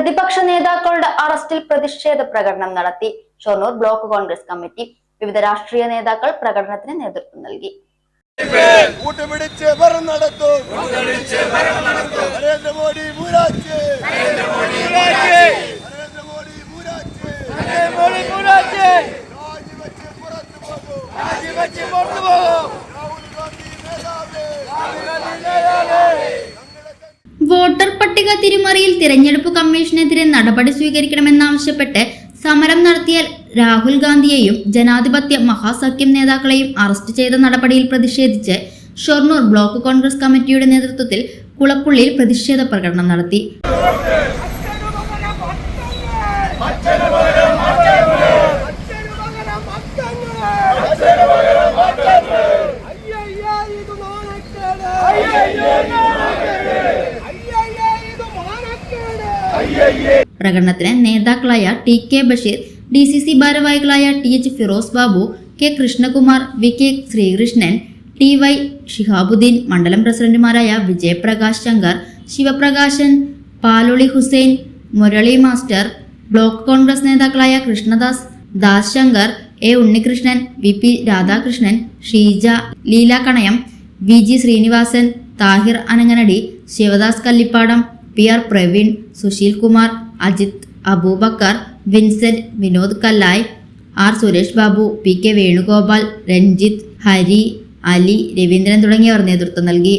പ്രതിപക്ഷ നേതാക്കളുടെ അറസ്റ്റിൽ പ്രതിഷേധ പ്രകടനം നടത്തി. ഷൊർണൂർ ബ്ലോക്ക് കോൺഗ്രസ് കമ്മിറ്റി വിവിധ രാഷ്ട്രീയ നേതാക്കൾ പ്രകടനത്തിന് നേതൃത്വം നൽകി. നരേന്ദ്രമോദി വോട്ടർ പട്ടിക തിരിമറിയിൽ തിരഞ്ഞെടുപ്പ് കമ്മീഷനെതിരെ നടപടി സ്വീകരിക്കണമെന്നാവശ്യപ്പെട്ട് സമരം നടത്തിയ രാഹുൽ ഗാന്ധിയെയും ജനാധിപത്യ മഹാസഖ്യം നേതാക്കളെയും അറസ്റ്റ് ചെയ്ത നടപടിയിൽ പ്രതിഷേധിച്ച് ഷൊർണൂർ ബ്ലോക്ക് കോൺഗ്രസ് കമ്മിറ്റിയുടെ നേതൃത്വത്തിൽ കുളപ്പുള്ളിയിൽ പ്രതിഷേധ പ്രകടനം നടത്തി. പ്രകടനത്തിന് നേതാക്കളായ T K Basheer D C C ഭാരവാഹികളായ T H Firoz Babu K Krishnakumar V K Sreekrishnan T Y Shihabuddeen മണ്ഡലം പ്രസിഡന്റുമാരായ വിജയപ്രകാശ് ശങ്കർ ശിവപ്രകാശൻ പാലോളി ഹുസൈൻ മുരളി മാസ്റ്റർ ബ്ലോക്ക് കോൺഗ്രസ് നേതാക്കളായ Krishnadas Das Shankar A Unnikrishnan V P Radhakrishnan Sheeja Leela Kanayam V G Srinivasan Thahir Ananganadi Sivadas Kallippadam P R Praveen Susheel Kumar Ajith Aboobacker Vincent Vinod Kallai R Suresh Babu P K Venugopal Ranjith Hari Ali Raveendran തുടങ്ങിയവർ നേതൃത്വം നൽകി.